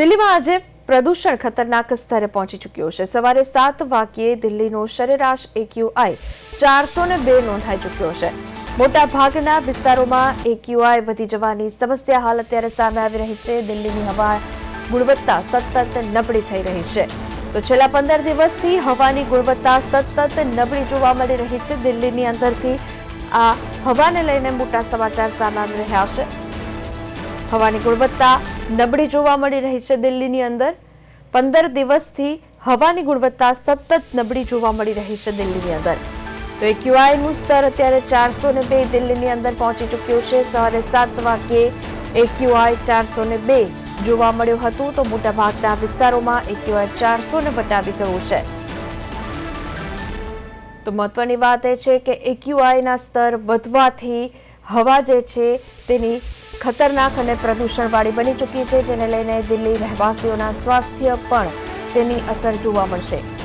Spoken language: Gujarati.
દિલ્હીમાં આજે પ્રદૂષણ ખતરનાક સ્તરે પહોંચી ચૂક્યું છે. સવારે સાત વાગ્યે દિલ્હીનો સરેરાશ એક્યુઆઈ ચારસો બે નોંધાઈ ચૂક્યો છે. મોટા ભાગના વિસ્તારોમાં એક્યુઆઈ વધી જવાની સમસ્યા હાલ અત્યારે સામે આવી રહી છે. દિલ્હીની હવા ગુણવત્તા સતત નબળી થઈ રહી છે. તો છેલ્લા પંદર દિવસથી હવાની ગુણવત્તા સતત નબળી જોવા મળી રહી છે. દિલ્હીની અંદરથી આ હવાને લઈને મોટા સમાચાર સામે આવી રહ્યા છે. હવાની ગુણવત્તા નબળી જોવા મળી રહી છે દિલ્હીની અંદર. પંદર દિવસથી હવાની ગુણવત્તા સતત નબળી જોવા મળી રહી છે દિલ્હીની અંદર. તો એ ક્યુઆઈનું સ્તર અત્યારે ચારસો ને બે દિલ્હીની અંદર પહોંચી ચૂક્યું છે. સવારે સાત વાગ્યે એક્યુઆઈ ચારસો ને બે જોવા મળ્યું હતું. તો મોટાભાગના વિસ્તારોમાં એક્યુઆઈ ચારસો ને વટાવી ગયું છે. તો મહત્વની વાત એ છે કે એક્યુઆઈના સ્તર વધવાથી હવા જે છે તેની ખતરનાક અને પ્રદૂષણવાળી બની ચૂકી છે, જેને લઈને દિલ્હી રહેવાસીઓના સ્વાસ્થ્ય પણ તેની અસર જોવા મળશે.